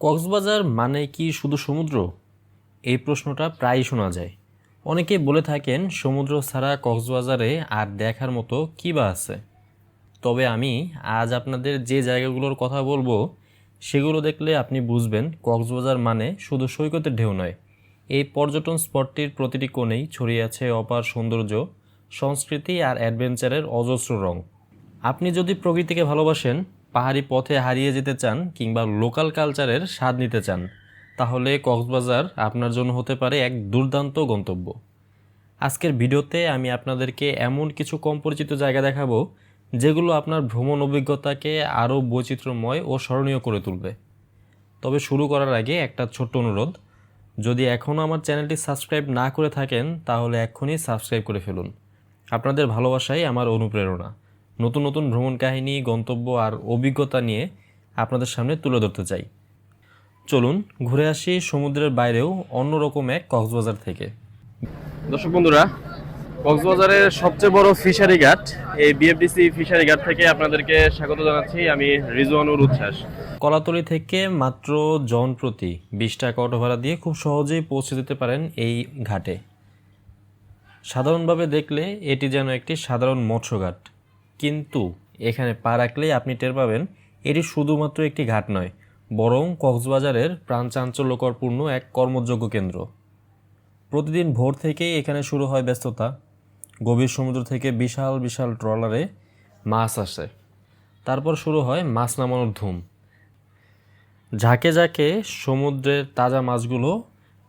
কক্সবাজার মানে কি শুধু সমুদ্র? এই প্রশ্নটা প্রায়ই শোনা যায়। অনেকেই বলে থাকেন সমুদ্র ছাড়া কক্সবাজারে আর দেখার মতো কী বা আছে। তবে আমি আজ আপনাদের যে জায়গাগুলোর কথা বলব, সেগুলো দেখলে আপনি বুঝবেন কক্সবাজার মানে শুধু সৈকতের ঢেউ নয়। এই পর্যটন স্পটটির প্রতিটি কোণেই ছড়িয়ে আছে অপার সৌন্দর্য, সংস্কৃতি আর অ্যাডভেঞ্চারের অজস্র রং। আপনি যদি প্রকৃতিকে ভালোবাসেন পাহাড়ি পথে হারিয়ে যেতে চান কিংবা লোকাল কালচারের স্বাদ নিতে চান, তাহলে কক্সবাজার আপনার জন্য হতে পারে এক দুর্দান্ত গন্তব্য। আজকের ভিডিওতে আমি আপনাদেরকে এমন কিছু কম পরিচিত জায়গা দেখাবো, যেগুলো আপনার ভ্রমণ অভিজ্ঞতাকে আরও বৈচিত্র্যময় ও স্মরণীয় করে তুলবে। তবে শুরু করার আগে একটা ছোট্ট অনুরোধ, যদি এখনও আমার চ্যানেলটি সাবস্ক্রাইব না করে থাকেন, তাহলে এক্ষুনি সাবস্ক্রাইব করে ফেলুন। আপনাদের ভালোবাসাই আমার অনুপ্রেরণা। নতুন নতুন ভ্রমণ কাহিনী গন্তব্য আর অভিজ্ঞতা নিয়ে আপনাদের সামনে তুলে ধরতে চাই। চলুন ঘুরে আসি সমুদ্রের বাইরেও অন্যরকম এক কক্সবাজার থেকে। দর্শক বন্ধুরা কক্সবাজারের সবচেয়ে বড় ফিশারি ঘাট এই বিএফডিসি ফিশারি ঘাট থেকে আপনাদেরকে স্বাগত জানাচ্ছি। আমি রিজওয়ানুর উচ্ছ্বাস। কলাতলি থেকে মাত্র জন প্রতি বিশ টাকা অটো ভাড়া দিয়ে খুব সহজেই পৌঁছে দিতে পারেন এই ঘাটে। সাধারণভাবে দেখলে এটি যেন একটি সাধারণ মৎস্যঘাট কিন্তু এখানে পা রাখলেই আপনি টের পাবেন, এটি শুধুমাত্র একটি ঘাট নয়, বরং কক্সবাজারের প্রাণচাঞ্চল্যকরপূর্ণ এক কর্মযোগ্য কেন্দ্র। প্রতিদিন ভোর থেকেই এখানে শুরু হয় ব্যস্ততা। গভীর সমুদ্র থেকে বিশাল বিশাল ট্রলারে মাছ আসে। তারপর শুরু হয় মাছ নামানোর ধুম। ঝাঁকে ঝাঁকে সমুদ্রের তাজা মাছগুলো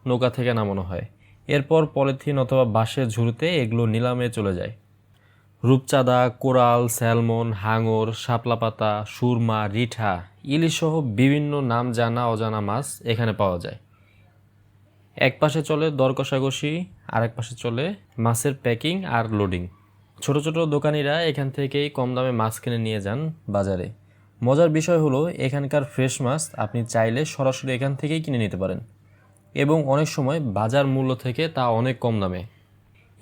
নৌকা থেকে নামানো হয়। এরপর পলিথিন অথবা বাঁশের ঝুড়িতে এগুলো নিলামে চলে যায়। রূপচাঁদা, কোরাল, স্যালমন, হাঙর শাপলা পাতা সুরমা, রিঠা ইলিশ সহ বিভিন্ন নাম জানা অজানা মাছ এখানে পাওয়া যায়। এক পাশে চলে দর আর এক পাশে চলে মাছের প্যাকিং আর লোডিং। ছোট ছোট দোকানিরা এখান থেকেই কম দামে মাছ কিনে নিয়ে যান বাজারে। মজার বিষয় হলো, এখানকার ফ্রেশ মাছ আপনি চাইলে সরাসরি এখান থেকেই কিনে নিতে পারেন। এবং অনেক সময় বাজার মূল্য থেকে তা অনেক কম দামে।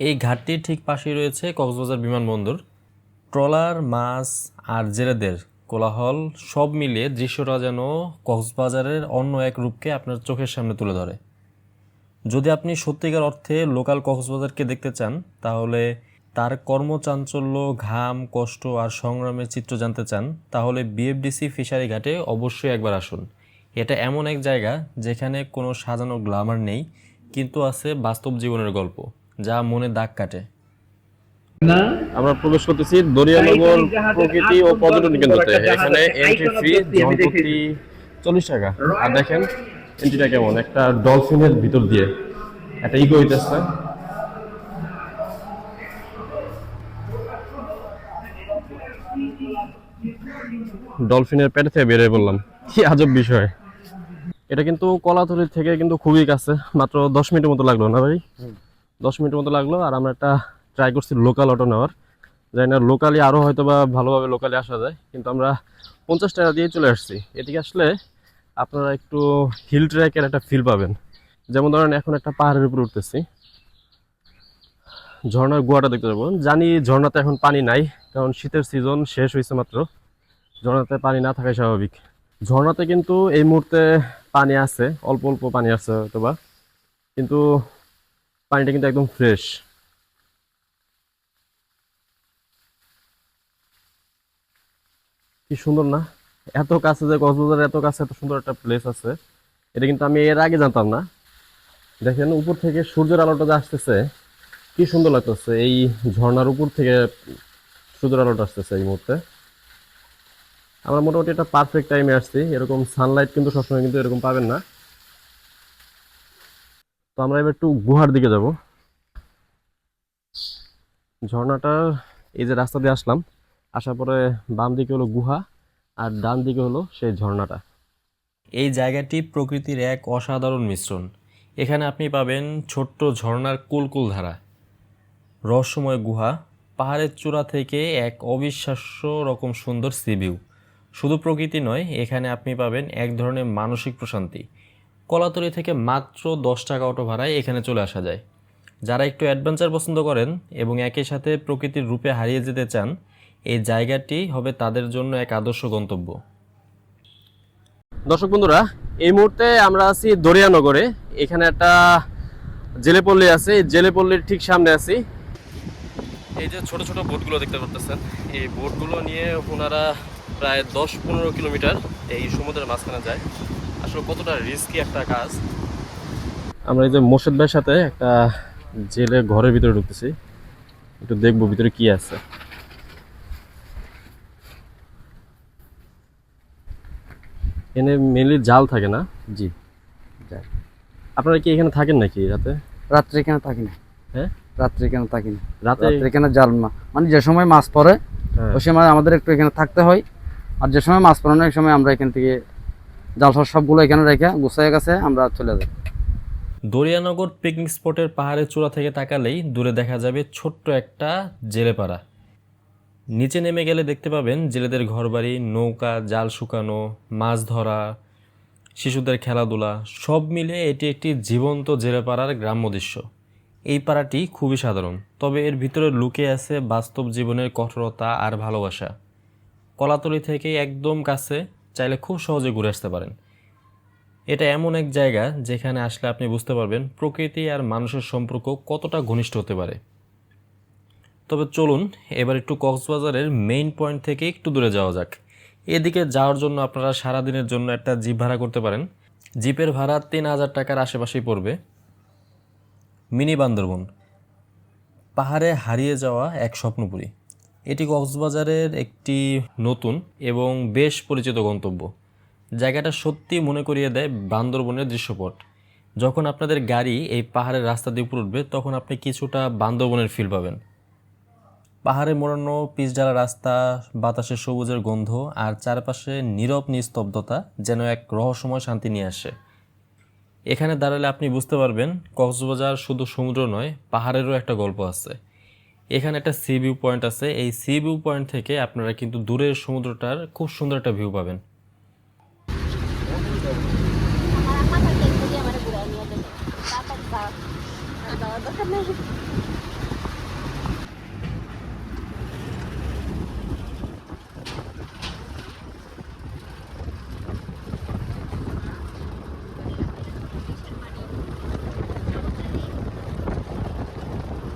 এই ঘাটটির ঠিক পাশেই রয়েছে কক্সবাজার বিমানবন্দর। ট্রলার, মাছ আর জেলেদের কোলাহল সব মিলিয়ে দৃশ্যটা যেন কক্সবাজারের অন্য এক রূপকে আপনার চোখের সামনে তুলে ধরে। যদি আপনি সত্যিকার অর্থে লোকাল কক্সবাজারকে দেখতে চান, তাহলে তার কর্মচাঞ্চল্য, ঘাম, কষ্ট আর সংগ্রামের চিত্র জানতে চান, তাহলে বিএফডিসি ফিশারি ঘাটে অবশ্যই একবার আসুন। এটা এমন এক জায়গা যেখানে কোনো সাজানো গ্লামার নেই, কিন্তু আছে বাস্তব জীবনের গল্প। যা মনে দাগ কাটে। আমরা প্রবেশ করতেছি দরিয়ানগর প্রকৃতি ও পর্যটন কেন্দ্রতে এখানে এন্ট্রি ফি জনপ্রতি চল্লিশ টাকা। আর দেখেন এন্ট্রিটা কেমন? একটা ডলফিনের ভিতর দিয়ে। একটা ইগো হইতেছে ডলফিনের পেটে থেকে বেরিয়ে বললাম কি আজব বিষয়। এটা কিন্তু কলাতলি থেকে কিন্তু খুবই কাছে। মাত্র দশ মিনিটের মতো লাগল না ভাই? দশ মিনিটের মতো লাগল, আর আমরা একটা ট্রাই করছি লোকাল অটো নেওয়ার। যাই না লোকালি আরও হয়তো বা ভালোভাবে লোকালি আসা যায়, কিন্তু আমরা পঞ্চাশ টাকা দিয়ে চলে আসছি। এদিকে আসলে আপনারা একটু হিল ট্র্যাকের একটা ফিল পাবেন। যেমন ধরেন, এখন একটা পাহাড়ের উপর উঠতেছি। ঝর্ণার গুয়াটা দেখতে যাব। জানি ঝর্ণাতে এখন পানি নাই, কারণ শীতের সিজন শেষ হয়েছে মাত্র। ঝর্ণাতে পানি না থাকাই স্বাভাবিক। ঝর্ণাতে কিন্তু এই মুহূর্তে পানি আছে, অল্প অল্প পানি আছে হয়তো বা কিন্তু পানিটা কিন্তু একদম ফ্রেশ কি সুন্দর না? এত কাছে যে কক্সবাজার এত কাছে এত সুন্দর একটা প্লেস আছে। এটা কিন্তু আমি এর আগে জানতাম না। দেখেন উপর থেকে সূর্যের আলোটা যে আসতেছে, কি সুন্দর লাগতেছে। এই ঝর্ণার উপর থেকে সূর্যের আলোটা আসতেছে এই মুহূর্তে। আমরা মোটামুটি একটা পারফেক্ট টাইমে আসছি। এরকম সানলাইট কিন্তু সবসময় কিন্তু এরকম পাবেন না। তো আমরা এবার একটু গুহার দিকে যাব। ঝর্ণাটা এই যে রাস্তা দিয়ে আসলাম, আসার পরে বাম দিকে হলো গুহা আর ডান দিকে হলো সেই ঝর্ণাটা। এই জায়গাটি প্রকৃতির এক অসাধারণ মিশ্রণ। এখানে আপনি পাবেন ছোট্ট ঝর্ণার কুলকুল ধারা। রহস্যময় গুহা, পাহাড়ের চূড়া থেকে এক অবিশ্বাস্য রকম সুন্দর সি ভিউ শুধু প্রকৃতি নয়, এখানে আপনি পাবেন এক ধরনের মানসিক প্রশান্তি। কলাতলি থেকে মাত্র দশ টাকা অটো ভাড়ায় এখানে চলে আসা যায়। যারা একটু অ্যাডভেঞ্চার পছন্দ করেন এবং একই সাথে প্রকৃতির রূপে হারিয়ে যেতে চান এই জায়গাটি হবে তাদের জন্য এক আদর্শ গন্তব্য। দর্শক বন্ধুরা এই মুহূর্তে আমরা আছি দরিয়ানগরে। এখানে একটা জেলেপল্লী আছে এই জেলেপল্লীর ঠিক সামনে আছি। এই যে ছোট ছোট বোটগুলো দেখতে পাচ্ছেন এই বোটগুলো নিয়ে ওনারা প্রায় দশ পনেরো কিলোমিটার এই সমুদ্রের মাঝখানে যায়। আসলে কতটা রিস্কি একটা কাজ। আমরা এই যে মোর্শেদ ভাইয়ের সাথে একটা জেলে ঘরের ভিতরে ঢুকতেছি। একটু দেখব ভিতরে কি আছে। এখানে মেনলি জাল থাকে না? জি। আপনারা কি এখানে থাকেন নাকি রাতে? রাত্রে কেন থাকি না। হ্যাঁ? রাত্রে কেন থাকি না। রাতে? রাত্রে কেন জাল মা মানে যে সময় মাছ পড়ে হ্যাঁ। ওই সময় আমাদের একটু এখানে থাকতে হয়। আর যে সময় মাছ ওই সময় আমরা এখান থেকে জাল ফাল সবগুলো এখানে রেখে গুছাই গেছে, আমরা চলে যাই। দরিয়ানগর পিকনিক স্পটের পাহাড়ের চূড়া থেকে তাকালেই দূরে দেখা যাবে ছোট্ট একটা জেলেপাড়া। নিচে নেমে গেলে দেখতে পাবেন জেলেদের ঘরবাড়ি, নৌকা, জাল শুকানো, মাছ ধরা, শিশুদের খেলাধুলা, সব মিলে এটি একটি জীবন্ত জেলেপাড়ার গ্রাম্য দৃশ্য। এই পাড়াটি খুবই সাধারণ, তবে এর ভিতরে লুকিয়ে আছে বাস্তব জীবনের কঠোরতা আর ভালোবাসা। কলাতলি থেকে একদম কাছে, চাইলে খুব সহজে ঘুরে আসতে পারেন। এটা এমন এক জায়গা যেখানে আসলে আপনি বুঝতে পারবেন প্রকৃতি আর মানুষের সম্পর্ক কতটা ঘনিষ্ঠ হতে পারে। তবে চলুন এবার একটু কক্সবাজারের মেইন পয়েন্ট থেকে একটু দূরে যাওয়া যাক। এদিকে যাওয়ার জন্য আপনারা সারাদিনের জন্য একটা জিপ ভাড়া করতে পারেন। জিপের ভাড়া তিন হাজার টাকার আশেপাশেই পড়বে। মিনি বান্দরবন। পাহাড়ে হারিয়ে যাওয়া এক স্বপ্নপুরী। এটি কক্সবাজারের একটি নতুন এবং বেশ পরিচিত গন্তব্য। জায়গাটা সত্যি মনে করিয়ে দেয় বান্দরবনের দৃশ্যপট। যখন আপনাদের গাড়ি এই পাহাড়ের রাস্তা দিয়ে উপরে উঠবে, তখন আপনি কিছুটা বান্দরবনের ফিল পাবেন। পাহাড়ে মোড়ানো পিচঢালা রাস্তা, বাতাসে সবুজের গন্ধ আর চারপাশে নীরব নিস্তব্ধতা যেন এক রহস্যময় শান্তি নিয়ে আসে। এখানে দাঁড়ালে আপনি বুঝতে পারবেন, কক্সবাজার শুধু সমুদ্র নয়, পাহাড়েরও একটা গল্প আছে। এখানে একটা সি ভিউ পয়েন্ট আছে। এই সি ভিউ পয়েন্ট থেকে আপনারা কিন্তু দূরের সমুদ্রটার খুব সুন্দর একটা ভিউ পাবেন। আমার মাথা তেল দিয়ে আমার ঘুরাই নিয়ে যাবে তারপর যাওয়া যাওয়ার দরকার নেই পাটুয়া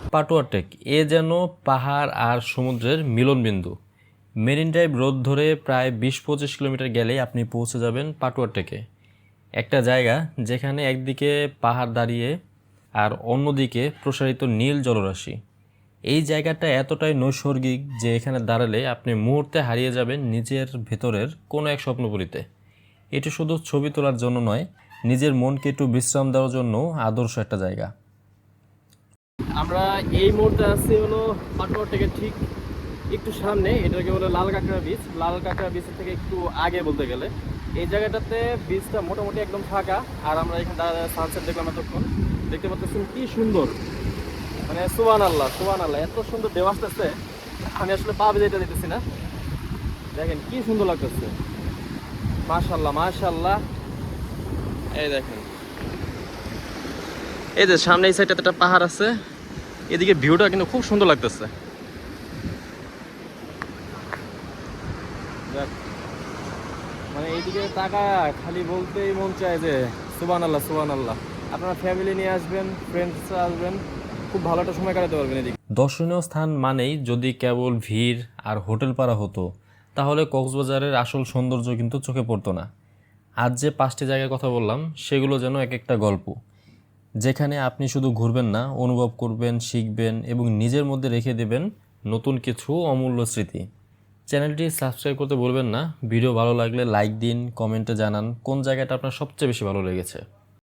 টেক এ যেন পাহাড় আর সমুদ্রের মিলনবিন্দু। মেরিন ড্রাইভ রোড ধরে প্রায় বিশ পঁচিশ কিলোমিটার গেলেই আপনি পৌঁছে যাবেন পাটুয়া টেকে একটা জায়গা যেখানে একদিকে পাহাড় দাঁড়িয়ে আর অন্যদিকে প্রসারিত নীল জলরাশি। এই জায়গাটা এতটাই নৈসর্গিক যে এখানে দাঁড়ালে আপনি মুহূর্তে হারিয়ে যাবেন নিজের ভেতরের কোনো এক স্বপ্নপুরীতে। এটি শুধু ছবি তোলার জন্য নয়, নিজের মনকে একটু বিশ্রাম দেওয়ার জন্য আদর্শ একটা জায়গা। আমরা এই মুহূর্তে আছি হলো পাটোয়ার থেকে ঠিক একটু সামনে, এটাকে বলে লাল কাঁকড়া বীচ লাল কাঁকড়া বীচ থেকে একটু আগে বলতে গেলে। এই জায়গাটাতে বীজটা মোটামুটি একদম ফাঁকা, আর আমরা এখানে সানসেট দেখলাম এতক্ষণ। দেখতে পাচ্ছেন কি সুন্দর। মানে সুবান আল্লাহ সুবান আল্লাহ, এত সুন্দর দেওয়া আসতেছে। আমি আসলে পা যেতে দিতেছি না। দেখেন কি সুন্দর লাগতেছে। মাশাল্লাহ মাশাল্লাহ এই দেখেন। এই যে সামনে এই সাইডটাতে একটা পাহাড় আছে। এদিকে ভিউটা কিন্তু খুব সুন্দর লাগতেছে। দেখ, মানে এইদিকে টাকা খালি বলতেই মন চায় যে সুবান আল্লাহ সুবান আল্লাহ আপনারা ফ্যামিলি নিয়ে আসবেন ফ্রেন্ডস আসবেন খুব ভালো একটা সময় কাটাতে পারবেন এদিকে। দর্শনীয় স্থান মানেই যদি কেবল ভিড় আর হোটেল পাড়া হতো তাহলে কক্সবাজারের আসল সৌন্দর্য কিন্তু চোখে পড়তো না। আজ যে পাঁচটি জায়গার কথা বললাম সেগুলো যেন এক একটা গল্প। যেখানে আপনি শুধু ঘুরবেন না, অনুভব করবেন, শিখবেন এবং নিজের মধ্যে রেখে দেবেন নতুন কিছু অমূল্য স্মৃতি। চ্যানেলটি সাবস্ক্রাইব করতে বলবেন না। ভিডিও ভালো লাগলে লাইক দিন, কমেন্টে জানান কোন জায়গাটা আপনার সবচেয়ে বেশি ভালো লেগেছে।